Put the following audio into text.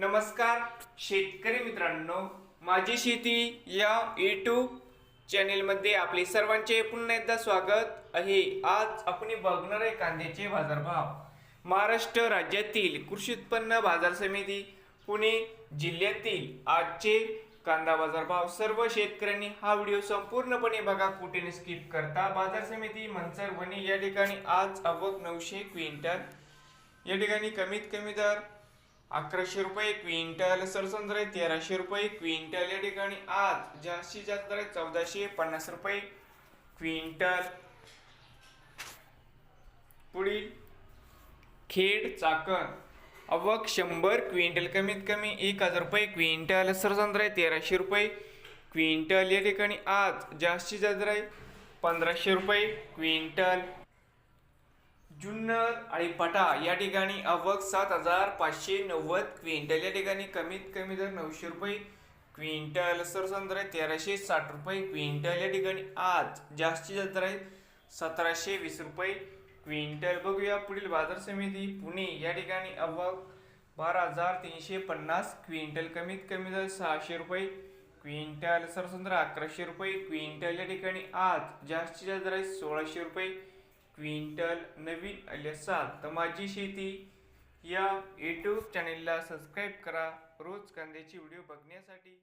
नमस्कार शेतकरी मित्रांनो. माझी शेती या यूट्यूब चॅनेलमध्ये आपले सर्वांचे पुन्हा एकदा स्वागत आहे. आज आपण बघणार आहे कांद्याचे बाजारभाव. महाराष्ट्र राज्यातील कृषी उत्पन्न बाजार समिती पुणे जिल्ह्यातील आजचे कांदा बाजारभाव. सर्व शेतकऱ्यांनी हा व्हिडिओ संपूर्णपणे बघा. कुठे स्किप करता बाजार समिती मनसर वणी या ठिकाणी आज आवक नऊशे क्विंटल. या ठिकाणी कमीत कमी दर अकराशे रुपये क्विंटल सरसंद्र आहे तेराशे रुपये क्विंटल या ठिकाणी आज जास्तीत जास्त दर आहे चौदाशे पन्नास रुपये क्विंटल. पुढील खेड चाकण. अवक शंभर क्विंटल कमीत कमी एक हजार रुपये क्विंटल सरसंद्र आहे तेराशे रुपये क्विंटल या ठिकाणी आज जास्तीत जास्त आहे पंधराशे रुपये क्विंटल. जुन्नर आणि पटा या ठिकाणी आवक सात हजार पाचशे नव्वद क्विंटल. या ठिकाणी कमीत कमी दर नऊशे रुपये क्विंटल. सरसंद्र आहे तेराशे साठ रुपये क्विंटल. या ठिकाणी आज जास्तीत जास्त आहे सतराशे वीस रुपये क्विंटल. बघूया पुढील बाजार समिती पुणे. या ठिकाणी आवक बारा हजार तीनशे पन्नास क्विंटल. कमीत कमी दर सहाशे रुपये क्विंटल. सरसंद्र अकराशे रुपये क्विंटल. या ठिकाणी आज जास्तीत जास्त आहे सोळाशे रुपये क्विंटल नवीन आले असाल तर माझी शेती या यूट्यूब चॅनेलला सबस्क्राईब करा. रोज कांद्याची व्हिडिओ बघण्यासाठी.